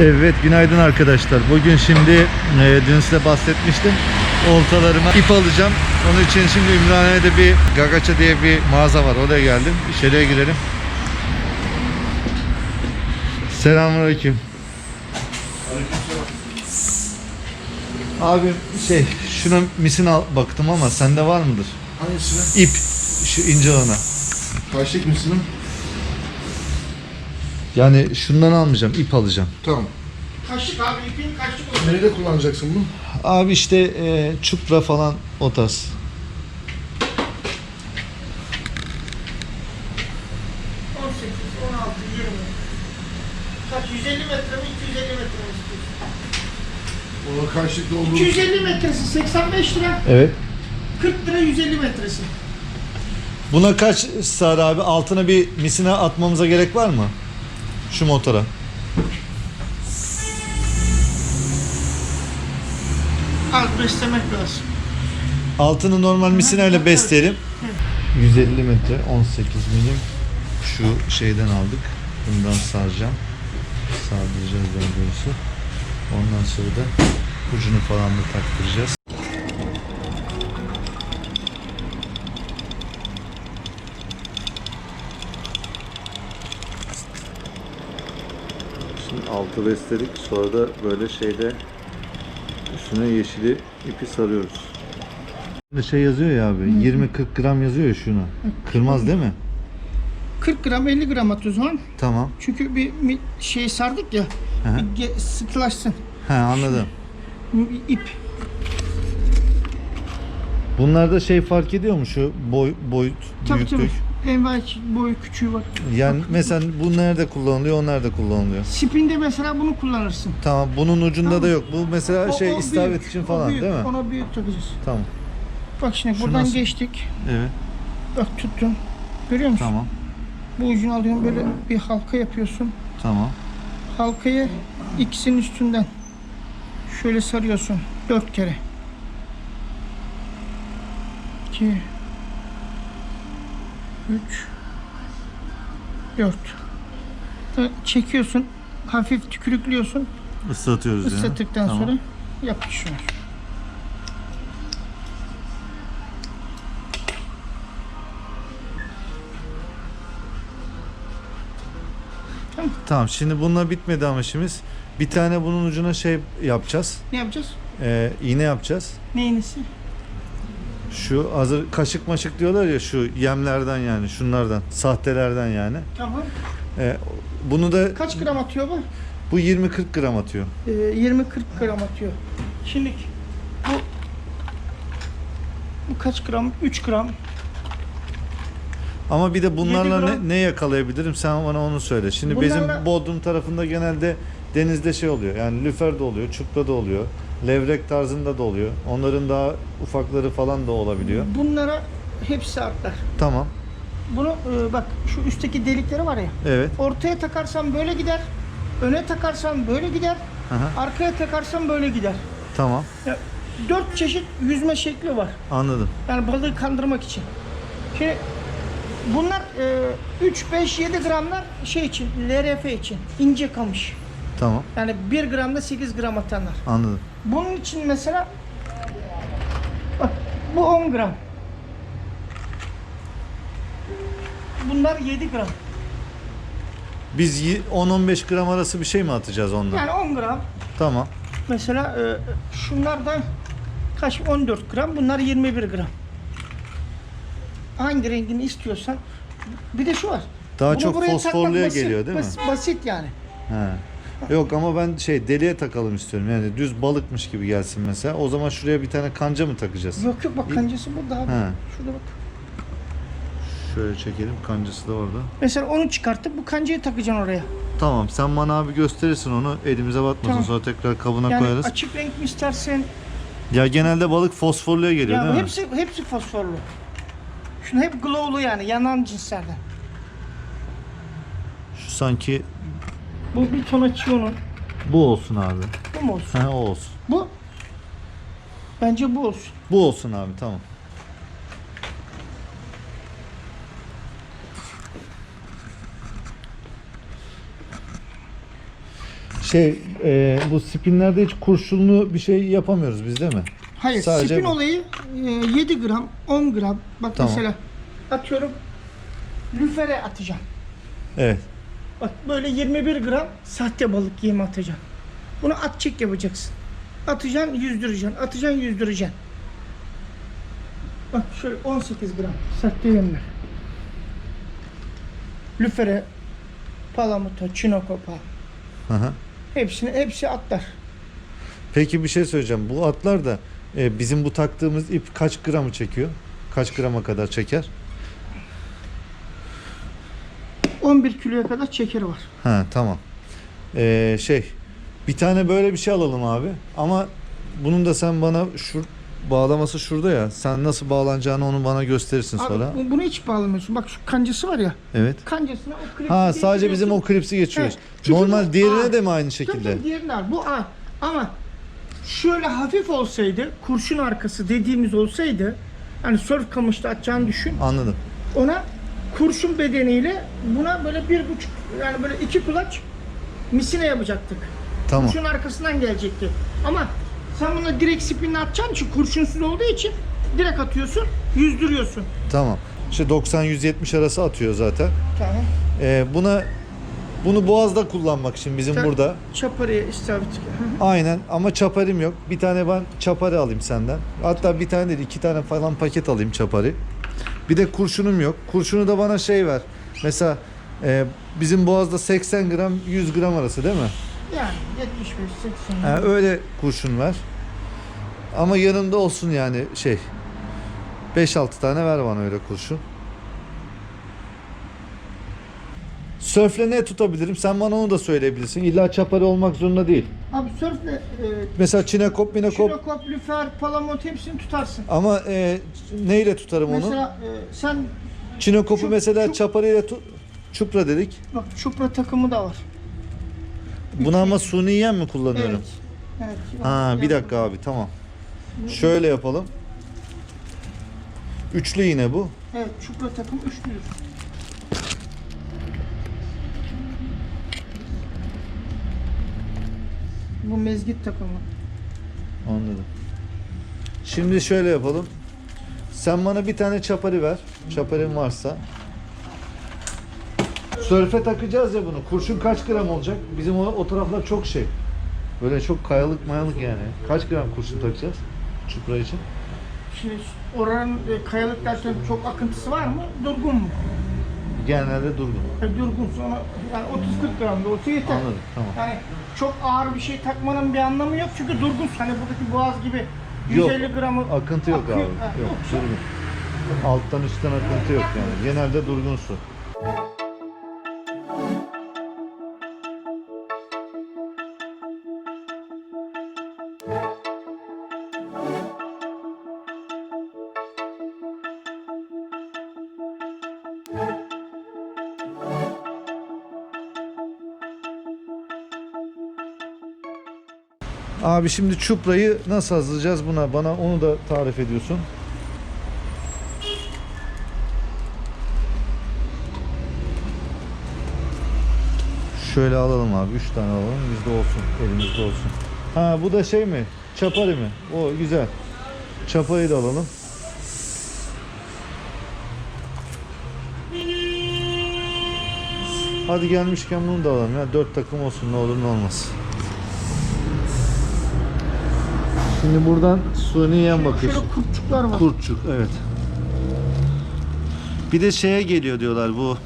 Evet günaydın arkadaşlar. Bugün şimdi e, dün size bahsetmiştim. Oltalarıma ip alacağım. Onun için şimdi Ümraniye'de bir Gagaça diye bir mağaza var. Oraya geldim. İçeriye girelim. Selamünaleyküm. Abi şey şuna misin al baktım ama sende var mıdır? Hangisini? İp şu ince olana. Kaçlık mısın? Yani şundan almayacağım, ip alacağım. Tamam. Kaşık abi ipin kaşık olur. Nerede kullanacaksın bunu? Abi işte e, çupra falan o tarz. 18, 16, 20. Kaç 150 metre mi 250 metre mi istiyorsun? O karşılıklı olduğu... 250 metresi 85 lira, Evet. 40 lira 150 metresi. Buna kaç sar abi? Altına bir misine atmamıza gerek var mı? Şu motora. Az beslemek lazım. Altını normal misineyle besleyelim. 150 metre 18 milim şu şeyden aldık. Bundan saracağım. Sardıracağız daha doğrusu. Ondan sonra da ucunu falan da taktıracağız. Besledik. Sonra da böyle şeyde üstüne yeşili ipi sarıyoruz. Şey yazıyor ya abi 20-40 gram yazıyor ya şuna. Kırmaz değil mi? 40 gram 50 gram atıyoruz han. Tamam. Çünkü bir, şey sardık ya. Hı. Bir ge- sıkılaşsın. He anladım. Bir ip. Bunlarda şey fark ediyor mu şu boy boyut Tabii büyüklük? tabii. Envai boyu küçüğü var. Yani mesela bu nerede kullanılıyor, o nerede kullanılıyor? Spinde mesela bunu kullanırsın. Tamam bunun ucunda Tamam. da yok. Bu mesela O- şey o istavrit büyük, için o falan büyük. değil mi? Ona büyük takacağız. Tamam. Bak şimdi Şu buradan nasıl? geçtik. Evet. Bak tuttum. Görüyor musun? Tamam. Bu ucunu alıyorsun böyle bir halka yapıyorsun. Tamam. Halkayı ikisinin üstünden şöyle sarıyorsun. Dört kere. İki. Üç. Dört. Ha, Çekiyorsun. Hafif tükürüklüyorsun. Islatıyoruz yani. Islattıktan Tamam. sonra yapışıyor. Tamam. Şimdi bununla bitmedi ama işimiz. Bir tane bunun ucuna şey yapacağız. Ne yapacağız? Ee, iğne yapacağız. Neynisi? Şu hazır kaşık maşık diyorlar ya şu yemlerden yani şunlardan sahtelerden yani. Tamam. Ee, bunu da Kaç gram atıyor bu? bu 20-40 gram atıyor. Ee, 20-40 gram atıyor. Şimdi bu bu kaç gram? 3 gram. Ama bir de bunlarla Yedi ne, ne yakalayabilirim sen bana onu söyle. Şimdi Bunlarla- bizim Bodrum tarafında genelde denizde şey oluyor. Yani lüfer de oluyor, çupra da oluyor. Levrek tarzında da oluyor. Onların daha ufakları falan da olabiliyor. Bunlara hepsi artlar. Tamam. Bunu e, bak şu üstteki delikleri var ya. Evet. Ortaya takarsan böyle gider. Öne takarsan böyle gider. Aha. Arkaya takarsan böyle gider. Tamam. Ya, dört çeşit yüzme şekli var. Anladım. Yani balığı kandırmak için. Şimdi bunlar e, 3, 5, 7 gramlar şey için, LRF için, ince kamış. Tamam. Yani 1 gramda 8 gram atanlar. Anladım. Bunun için mesela bak bu 10 gram. Bunlar 7 gram. Biz yi- 10-15 gram arası bir şey mi atacağız ondan? Yani 10 gram. Tamam. Mesela e, şunlar da kaç 14 gram. Bunlar 21 gram. Hangi rengini istiyorsan. Bir de şu var. Daha Bunu çok buraya takmak fosforluya basit, geliyor değil mi? bas- basit yani. He. Yok ama ben şey deliğe takalım istiyorum. Yani düz balıkmış gibi gelsin mesela. O zaman şuraya bir tane kanca mı takacağız? Yok yok bak kancası burada abi. He. Şurada bak. Şöyle çekelim. Kancası da orada. Mesela onu çıkartıp bu kancayı takacaksın oraya. Tamam sen bana abi gösterirsin onu. Elimize batmasın. Tamam. Sonra tekrar kabına Yani koyarız. açık renk mi istersen Ya genelde balık fosforluya geliyor Ya değil mi? hepsi hepsi fosforlu. Şunu hep glow'lu yani yanan cinslerden. Şu sanki Bu bir ton açıyor onun. bu olsun abi. Bu mu olsun? He o olsun. Bu bence bu olsun. Bu olsun abi tamam. Şey e, bu spinlerde hiç kurşunlu bir şey yapamıyoruz biz değil mi? Hayır, Sadece spin bu. olayı e, 7 gram, 10 gram. Bak Tamam. mesela atıyorum lüfere atacağım. Evet. Bak böyle 21 gram sahte balık yemi atacaksın. Bunu at çek yapacaksın. Atacaksın, yüzdüreceksin. Atacaksın, yüzdüreceksin. Bak şöyle 18 gram sahte yemler. Lüfere, palamuta, çinokopa. Hı. Hepsini, hepsi atlar. Peki bir şey söyleyeceğim. Bu atlar da e, bizim bu taktığımız ip kaç gramı çekiyor? Kaç grama kadar çeker? 11 kiloya kadar çekeri var. Ha tamam. Ee, şey bir tane böyle bir şey alalım abi. Ama bunun da sen bana şu bağlaması şurada ya. Sen nasıl bağlanacağını onu bana gösterirsin Abi, sonra. bu- bunu hiç bağlamıyorsun. Bak şu kancası var ya. Evet. Kancasına o klipsi Ha sadece bizim o klipsi geçiyoruz. Evet, çünkü Normal bu diğerine ağır. de mi aynı şekilde? tabii diğerini al. Bu ağır. Ama şöyle hafif olsaydı, kurşun arkası dediğimiz olsaydı, hani surf kamışta atacağını düşün. Anladım. Ona kurşun bedeniyle buna böyle bir buçuk, yani böyle iki kulaç misine yapacaktık. Tamam. Kurşun arkasından gelecekti. Ama sen bunu direkt spinle atacağın için kurşunsuz olduğu için direkt atıyorsun, yüzdürüyorsun. Tamam. İşte 90-170 arası atıyor zaten. Tamam. Ee, buna bunu boğazda kullanmak için bizim Sen- burada. Çaparıya istavrit. Aynen ama çaparim yok. Bir tane ben çapari alayım senden. Hatta bir tane değil iki tane falan paket alayım çapari. Bir de kurşunum yok. Kurşunu da bana şey ver. Mesela e, bizim boğazda 80 gram 100 gram arası değil mi? Yani 75-80. Ha, öyle kurşun ver. Ama yanımda olsun yani şey. 5-6 tane ver bana öyle kurşun. Sörfle ne tutabilirim? Sen bana onu da söyleyebilirsin. İlla çapari olmak zorunda değil. Abi sörfle e, Mesela çinekop, minekop. Çinokop, lüfer, palamut hepsini tutarsın. Ama e, neyle tutarım onu? Mesela e, sen Çinekopu Çup- mesela çup- çaparıyla tu- çupra dedik. bak çupra takımı da var. Buna ama suni yem mi kullanıyorum? Evet. Evet. Ha bir dakika abi tamam. Şöyle yapalım. Üçlü yine bu. Evet çupra takım üçlüdür. Bu mezgit takımı. Anladım. Şimdi şöyle yapalım. Sen bana bir tane çapari ver. Çaparin varsa. Sörfe takacağız ya bunu. Kurşun kaç gram olacak? Bizim o, o taraflar çok şey. Böyle çok kayalık mayalık yani. Kaç gram kurşun takacağız? Çupra için. Şimdi oranın e, kayalık derken çok akıntısı var mı? Durgun mu? Genelde durgun. E, durgun sonra yani 30-40 gram da olsa yeter. Anladım. Tamam. Yani çok ağır bir şey takmanın bir anlamı yok çünkü durgun. Hani buradaki boğaz gibi Yok, 150 gramı Akıntı yok akıyor. abi. Ha, Yok, durgun. Alttan üstten akıntı yok yani. Genelde durgun su. Abi şimdi çuprayı nasıl hazırlayacağız buna? Bana onu da tarif ediyorsun. Şöyle alalım abi. Üç tane alalım. Bizde olsun. Elimizde olsun. Ha bu da şey mi? Çapari mi? O güzel. Çapayı da alalım. Hadi gelmişken bunu da alalım ya. Dört takım olsun ne olur ne olmaz. Şimdi buradan suni yem bakıyorsun. Şöyle kurtçuklar var. Kurtçuk evet. Bir de şeye geliyor diyorlar bu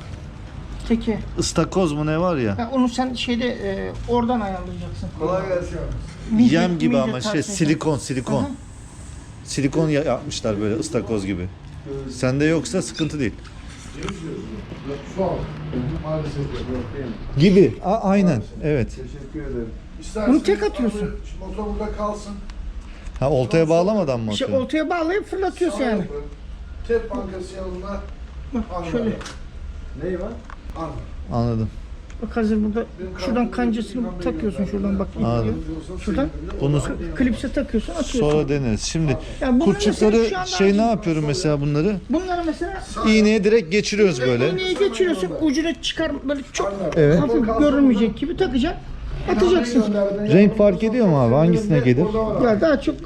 Teke. ıstakoz mu ne var ya. Ha, onu sen şeyde e, oradan ayarlayacaksın. Kolay gelsin. Mide- Yem gibi ama şey tarzı. silikon silikon. Hı. Silikon ya- yapmışlar böyle ıstakoz gibi. Sende yoksa sıkıntı değil. Su al. Maalesef yok. Gibi. A- aynen. Evet. Teşekkür ederim. İstersen Bunu tek atıyorsun. Motor burada kalsın. Ha oltaya bağlamadan mı İşte atıyorsun? oltaya bağlayıp fırlatıyorsun yani. Tep bankası yanında. Bak Anladım. şöyle. Neyi var? Anladım. Anladım. Bak hazır burada şuradan kancasını takıyorsun şuradan bak. Anladım. Şuradan Bunu klipse takıyorsun atıyorsun. sonra deneriz. Şimdi mesela şu anda şey ne acil- yapıyorum mesela bunları? Bunları mesela İğneye direkt geçiriyoruz böyle. iğneyi geçiriyorsun ucuna çıkar böyle çok Evet. hafif görünmeyecek gibi takacaksın. Atacaksın. Renk fark ediyor mu abi? Hangisine gelir? Ya daha çok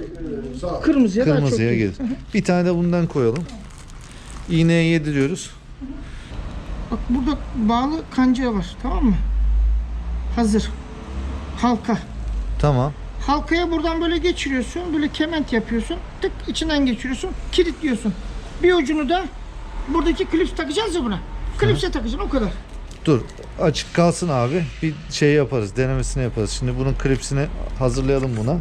kırmızıya daha çok. Kırmızıya gelir. Bir tane de bundan koyalım. İğneye yediriyoruz. Bak burada bağlı kanca var tamam mı? Hazır. Halka. Tamam. Halkaya buradan böyle geçiriyorsun. Böyle kement yapıyorsun. Tık içinden geçiriyorsun. Kilitliyorsun. Bir ucunu da buradaki klips takacağız ya buna. Klipse takacaksın o kadar. Dur. Açık kalsın abi. Bir şey yaparız. Denemesini yaparız. Şimdi bunun klipsini hazırlayalım buna.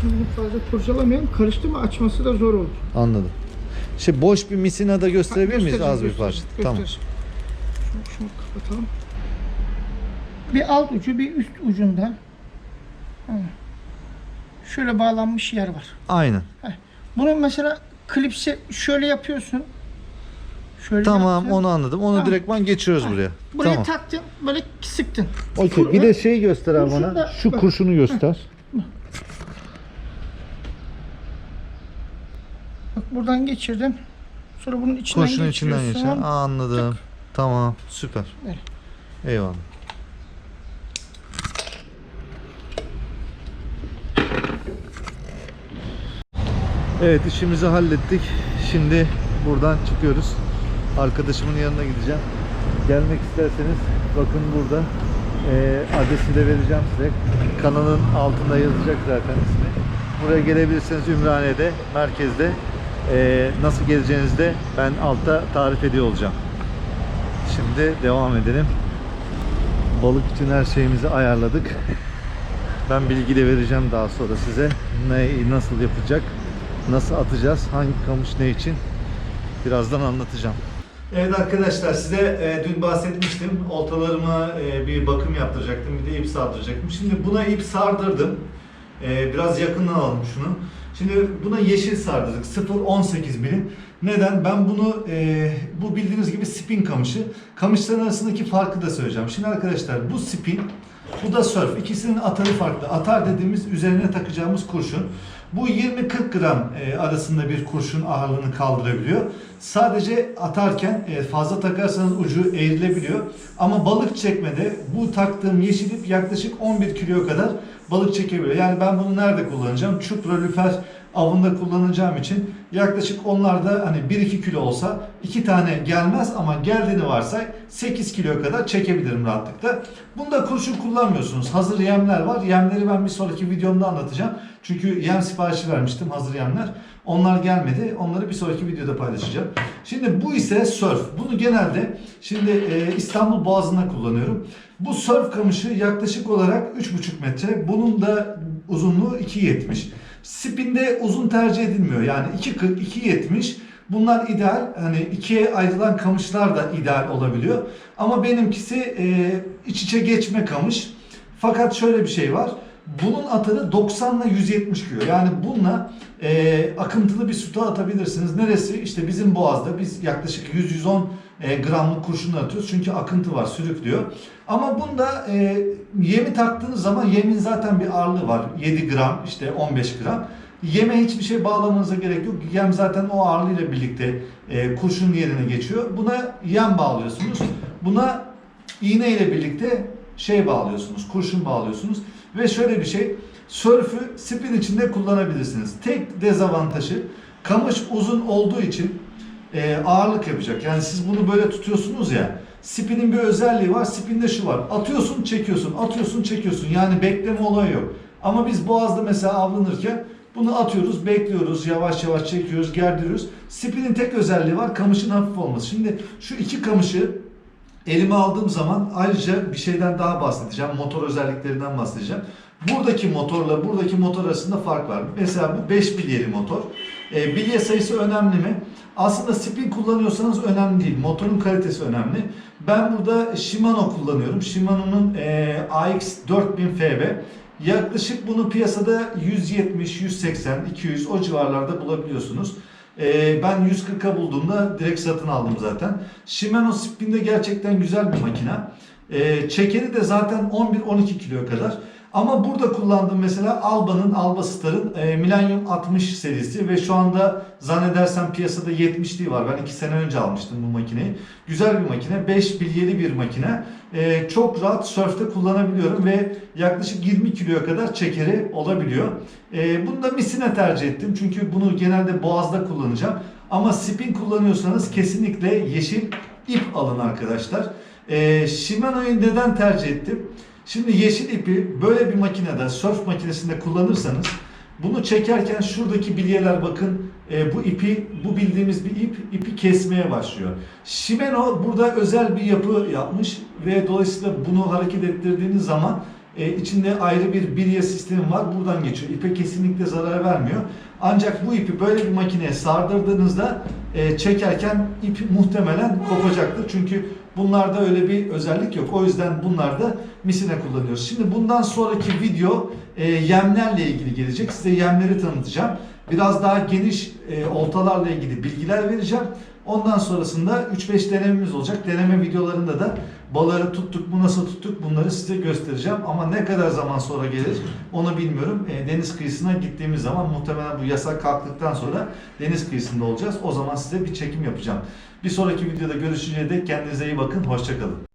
Şimdi bunu fazla kurcalamayalım. Karıştı mı açması da zor olur. Anladım. Şey boş bir misina da gösterebilir miyiz? Az bir parça. göstereceğim, Tamam. Şunu, şunu kapatalım. Bir alt ucu bir üst ucunda şöyle bağlanmış yer var. Aynen. Bunu mesela klipse şöyle yapıyorsun. Şöyle Tamam yaptın. onu anladım. Onu Tamam. direktman geçiriyoruz buraya. Buraya tamam. taktın böyle sıktın. Okey. Bir de şey göster abi Kurşun bana. da- Şu bak. kurşunu göster. Bak buradan geçirdim. Sonra bunun içinden Kurşunun içinden geçiriyorsun. geçen. Aa, anladım. Tamam. Süper. Evet. Eyvallah. Evet işimizi hallettik. Şimdi buradan çıkıyoruz. Arkadaşımın yanına gideceğim. Gelmek isterseniz bakın burada Ee, adresi de vereceğim size. Kanalın altında yazacak zaten ismi. Buraya gelebilirseniz Ümraniye'de, merkezde ee, nasıl geleceğinizi de ben altta tarif ediyor olacağım. Şimdi devam edelim. Balık için her şeyimizi ayarladık. Ben bilgi de vereceğim daha sonra size. Neyi nasıl yapacak, nasıl atacağız, hangi kamış ne için birazdan anlatacağım. Evet arkadaşlar size e, dün bahsetmiştim. Oltalarıma e, bir bakım yaptıracaktım. Bir de ip sardıracaktım. Şimdi buna ip sardırdım. E, biraz yakından alalım şunu. Şimdi buna yeşil sardırdık. 0.18 milim. Neden? Ben bunu e, bu bildiğiniz gibi spin kamışı. Kamışların arasındaki farkı da söyleyeceğim. Şimdi arkadaşlar bu spin bu da surf. İkisinin atarı farklı. Atar dediğimiz üzerine takacağımız kurşun. Bu 20-40 gram e, arasında bir kurşun ağırlığını kaldırabiliyor. Sadece atarken e, fazla takarsanız ucu eğrilebiliyor. Ama balık çekmede bu taktığım yeşil ip yaklaşık 11 kilo kadar balık çekebiliyor. Yani ben bunu nerede kullanacağım? Çupra, lüfer avında kullanacağım için yaklaşık onlarda hani 1-2 kilo olsa 2 tane gelmez ama geldiğini varsay 8 kilo kadar çekebilirim rahatlıkla. Bunda kurşun kullanmıyorsunuz. Hazır yemler var. Yemleri ben bir sonraki videomda anlatacağım. Çünkü yem siparişi vermiştim hazır yemler. Onlar gelmedi. Onları bir sonraki videoda paylaşacağım. Şimdi bu ise surf. Bunu genelde şimdi e, İstanbul Boğazı'nda kullanıyorum. Bu surf kamışı yaklaşık olarak 3,5 metre. Bunun da uzunluğu 2.70. Spinde uzun tercih edilmiyor. Yani 2.40, 2.70 Bunlar ideal. Hani ikiye ayrılan kamışlar da ideal olabiliyor. Ama benimkisi e, iç içe geçme kamış. Fakat şöyle bir şey var. Bunun atarı 90 ile 170 kilo. Yani bununla e, akıntılı bir suta atabilirsiniz. Neresi? İşte bizim boğazda biz yaklaşık 100-110 e, gramlık kurşunla atıyoruz. Çünkü akıntı var, sürüklüyor. Ama bunda e, yemi taktığınız zaman yemin zaten bir ağırlığı var. 7 gram, işte 15 gram. Yeme hiçbir şey bağlamanıza gerek yok. Yem zaten o ağırlığıyla birlikte e, kurşun yerine geçiyor. Buna yem bağlıyorsunuz. Buna iğne ile birlikte şey bağlıyorsunuz, kurşun bağlıyorsunuz. Ve şöyle bir şey, sörfü spin içinde kullanabilirsiniz. Tek dezavantajı kamış uzun olduğu için e, ağırlık yapacak. Yani siz bunu böyle tutuyorsunuz ya. Spin'in bir özelliği var. Spin'de şu var. Atıyorsun, çekiyorsun. Atıyorsun, çekiyorsun. Yani bekleme olayı yok. Ama biz boğazda mesela avlanırken bunu atıyoruz, bekliyoruz, yavaş yavaş çekiyoruz, gerdiriyoruz. Spin'in tek özelliği var, kamışın hafif olması. Şimdi şu iki kamışı elime aldığım zaman ayrıca bir şeyden daha bahsedeceğim. Motor özelliklerinden bahsedeceğim. Buradaki motorla buradaki motor arasında fark var. Mesela bu 5 bilyeli motor. E, bilye sayısı önemli mi? Aslında spin kullanıyorsanız önemli değil. Motorun kalitesi önemli. Ben burada Shimano kullanıyorum. Shimano'nun e, AX 4000 FB. Yaklaşık bunu piyasada 170, 180, 200 o civarlarda bulabiliyorsunuz. Ee, ben 140'a bulduğumda direkt satın aldım zaten. Shimano Spin'de gerçekten güzel bir makina. Ee, çekeri de zaten 11-12 kilo kadar. Ama burada kullandığım mesela Alba'nın, Alba Star'ın e, Millennium 60 serisi ve şu anda zannedersem piyasada 70'liği var. Ben 2 sene önce almıştım bu makineyi. Güzel bir makine. 5 bilyeli bir makine. E, çok rahat sörfte kullanabiliyorum ve yaklaşık 20 kiloya kadar çekeri olabiliyor. E, bunu da misine tercih ettim. Çünkü bunu genelde boğazda kullanacağım. Ama spin kullanıyorsanız kesinlikle yeşil ip alın arkadaşlar. E, Shimano'yu neden tercih ettim? Şimdi yeşil ipi böyle bir makinede, surf makinesinde kullanırsanız bunu çekerken şuradaki bilyeler bakın e, bu ipi, bu bildiğimiz bir ip, ipi kesmeye başlıyor. Shimano burada özel bir yapı yapmış ve dolayısıyla bunu hareket ettirdiğiniz zaman e, içinde ayrı bir bilye sistemi var. Buradan geçiyor. İpe kesinlikle zarar vermiyor. Ancak bu ipi böyle bir makineye sardırdığınızda e, çekerken ip muhtemelen kopacaktır. Çünkü bunlarda öyle bir özellik yok. O yüzden bunlarda misine kullanıyoruz. Şimdi bundan sonraki video e, yemlerle ilgili gelecek. Size yemleri tanıtacağım. Biraz daha geniş e, oltalarla ilgili bilgiler vereceğim. Ondan sonrasında 3-5 denememiz olacak. Deneme videolarında da balığı tuttuk mu nasıl tuttuk bunları size göstereceğim. Ama ne kadar zaman sonra gelir onu bilmiyorum. E, deniz kıyısına gittiğimiz zaman muhtemelen bu yasak kalktıktan sonra deniz kıyısında olacağız. O zaman size bir çekim yapacağım. Bir sonraki videoda görüşünceye dek kendinize iyi bakın. Hoşçakalın.